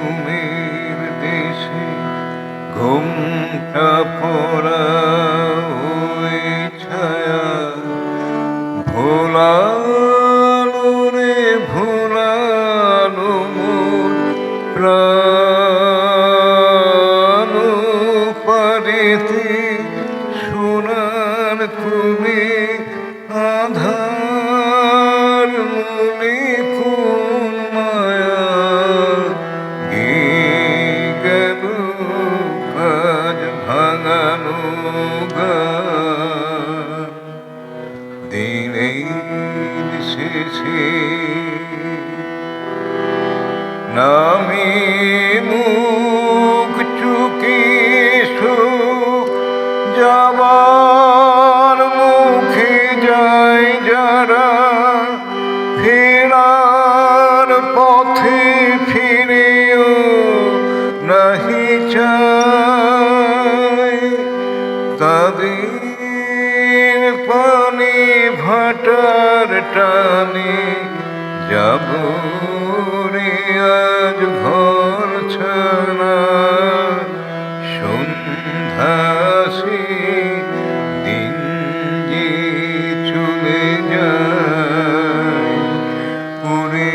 ঘুমের দেশে ঘুমটা শেষে নামি মুখ চুকি যাবার মুখে যায় যারা ফেরার পথে ফিরেও নাহি চায়। তাদের পানি ভাটার টানে যাব রে আজ ঘর ছাড়া সন্ধ্যাসী দিন যে চলে যায়। উড়ে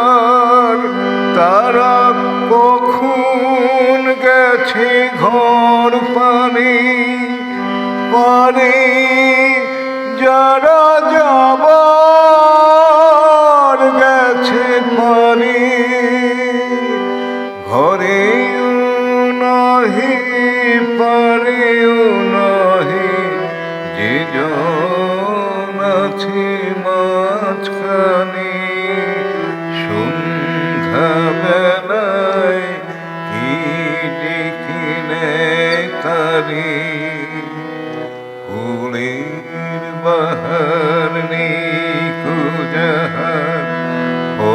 পারে যারা যাবার গেছে পারে ঘরে নহি পারেও নহি যে জন আছে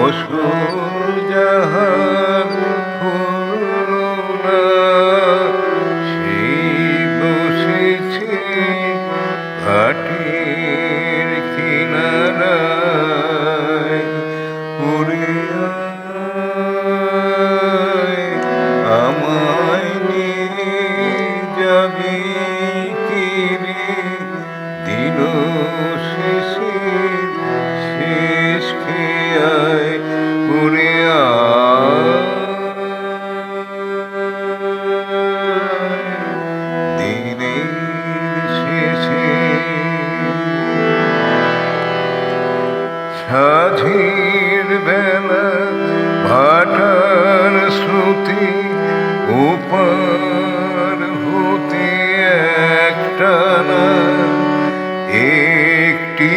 অসুর সাঝির বেলা, ভাটার শ্রুতি উপার হতে একটা না একটি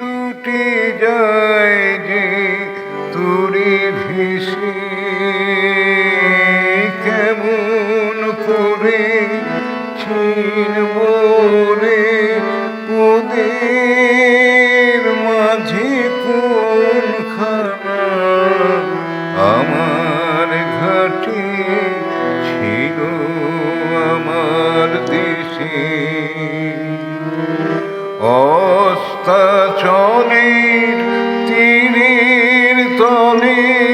দুটি যায় যে তুরি ভেসে কেমন করে ছিনব রে ওদের তলে